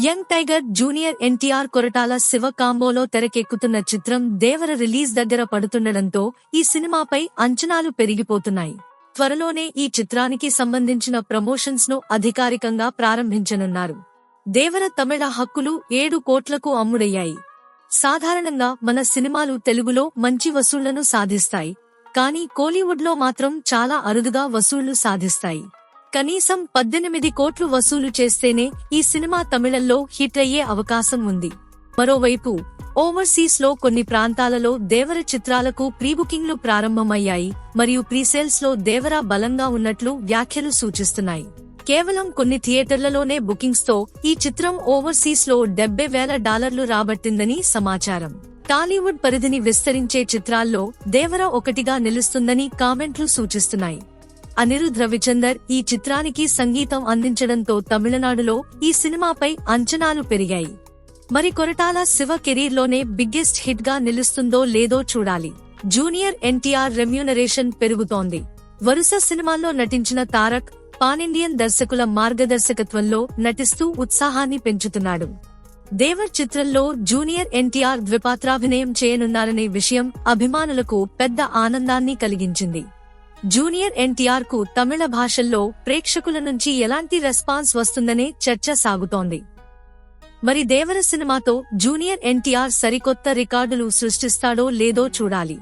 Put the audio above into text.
Young tiger junior NTR Koratala Siva కాంబోలో తెరకెక్కుతున్న చిత్రం దేవర release దగ్గర పడుతుండడంతో ఈ సినిమాపై అంచనాలు పెరిగిపోతున్నాయి. త్వరలోనే ఈ చిత్రానికి సంబంధించిన ప్రమోషన్స్ను అధికారికంగా ప్రారంభించనున్నారు. దేవర తమిళ హక్కులు ఏడు కోట్లకు అమ్ముడయ్యాయి. సాధారణంగా మన సినిమాలు తెలుగులో మంచి వసూళ్ళను సాధిస్తాయి కానీ కోలీవుడ్లో మాత్రం చాలా అరుదుగా వసూళ్ళు సాధిస్తాయి. కనీసం పద్దెనిమిది కోట్లు వసూలు చేస్తేనే ఈ సినిమా తమిళంలో హిట్ అయ్యే అవకాశం ఉంది. మరోవైపు ఓవర్సీస్లో కొన్ని ప్రాంతాలలో దేవర చిత్రాలకు ప్రీబుకింగ్లు ప్రారంభమయ్యాయి మరియు ప్రీసేల్స్లో దేవర బలంగా ఉన్నట్లు వ్యాఖ్యలు సూచిస్తున్నాయి. కేవలం కొన్ని థియేటర్లలోనే బుకింగ్స్తో ఈ చిత్రం ఓవర్సీస్లో డెబ్బై వేల డాలర్లు రాబట్టిందని సమాచారం. టాలీవుడ్ పరిధిని విస్తరించే చిత్రాల్లో దేవర ఒకటిగా నిలుస్తుందని కామెంట్లు సూచిస్తున్నాయి. అనిరుద్ రవిచందర్ ఈ చిత్రానికి సంగీతం అందించడంతో తమిళనాడులో ఈ సినిమాపై అంచనాలు పెరిగాయి. మరి కొరటాల శివ కెరీర్లోనే బిగ్గెస్ట్ హిట్గా నిలుస్తుందో లేదో చూడాలి. జూనియర్ ఎన్టీఆర్ రెమ్యూనరేషన్ పెరుగుతోంది. వరుస సినిమాల్లో నటించిన తారక్ పానిండియన్ దర్శకుల మార్గదర్శకత్వంలో నటిస్తూ ఉత్సాహాన్ని పెంచుతున్నాడు. దేవర్ చిత్రంలో జూనియర్ ఎన్టీఆర్ ద్విపాత్రాభినయం చేయనున్నారనే విషయం అభిమానులకు పెద్ద ఆనందాన్ని కలిగించింది. జూనియర్ ఎన్టీఆర్కు తమిళ భాషల్లో ప్రేక్షకుల నుంచి ఎలాంటి రెస్పాన్స్ వస్తుందనే చర్చ సాగుతోంది. మరి దేవర సినిమాతో జూనియర్ ఎన్టీఆర్ సరికొత్త రికార్డులు సృష్టిస్తాడో లేదో చూడాలి.